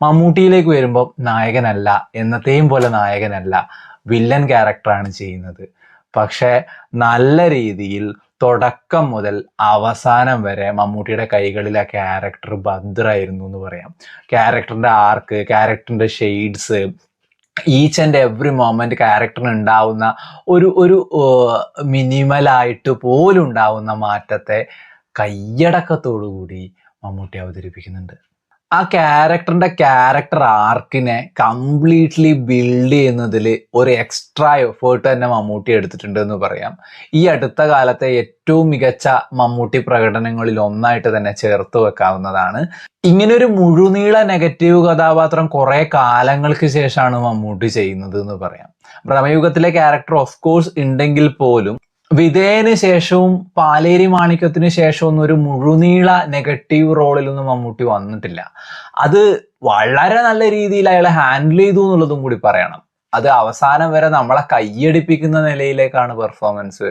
മമ്മൂട്ടിയിലേക്ക് വരുമ്പോൾ നായകനല്ല എന്നത്തെയും പോലെ നായകനല്ല വില്ലൻ ക്യാരക്ടറാണ് ചെയ്യുന്നത്. പക്ഷെ നല്ല രീതിയിൽ തുടക്കം മുതൽ അവസാനം വരെ മമ്മൂട്ടിയുടെ കൈകളിൽ ആ ക്യാരക്ടർ ഭദ്രായിരുന്നു എന്ന് പറയാം. ക്യാരക്ടറിന്റെ arc ക്യാരക്ടറിന്റെ shades each and every moment ക്യാരക്ടറിന് ഉണ്ടാവുന്ന ഒരു ഒരു മിനിമലായിട്ട് പോലും ഉണ്ടാവുന്ന മാറ്റത്തെ കയ്യടക്കത്തോടു കൂടി മമ്മൂട്ടി അവതരിപ്പിക്കുന്നുണ്ട്. ആ ക്യാരക്ടറിന്റെ ക്യാരക്ടർ ആർക്കിനെ കംപ്ലീറ്റ്ലി ബിൽഡ് ചെയ്യുന്നതിൽ ഒരു എക്സ്ട്രാ എഫേർട്ട് തന്നെ മമ്മൂട്ടി എടുത്തിട്ടുണ്ട് എന്ന് പറയാം. ഈ അടുത്ത കാലത്തെ ഏറ്റവും മികച്ച മമ്മൂട്ടി പ്രകടനങ്ങളിൽ ഒന്നായിട്ട് തന്നെ ചേർത്ത് വെക്കാവുന്നതാണ്. ഇങ്ങനെ ഒരു മുഴുനീള നെഗറ്റീവ് കഥാപാത്രം കുറെ കാലങ്ങൾക്ക് ശേഷമാണ് മമ്മൂട്ടി ചെയ്യുന്നത് എന്ന് പറയാം. ഭ്രമയുഗത്തിലെ ക്യാരക്ടർ ഓഫ് കോഴ്സ് ഉണ്ടെങ്കിൽ പോലും വിധേയന് ശേഷവും പാലേരി മാണിക്യത്തിന് ശേഷവും ഒരു മുഴുനീള നെഗറ്റീവ് റോളിലൊന്നും മമ്മൂട്ടി വന്നിട്ടില്ല. അത് വളരെ നല്ല രീതിയിൽ അയാളെ ഹാൻഡിൽ ചെയ്തു എന്നുള്ളതും കൂടി പറയണം. അത് അവസാനം വരെ നമ്മളെ കയ്യടിപ്പിക്കുന്ന നിലയിലേക്കാണ് പെർഫോമൻസ് വരുന്നത്.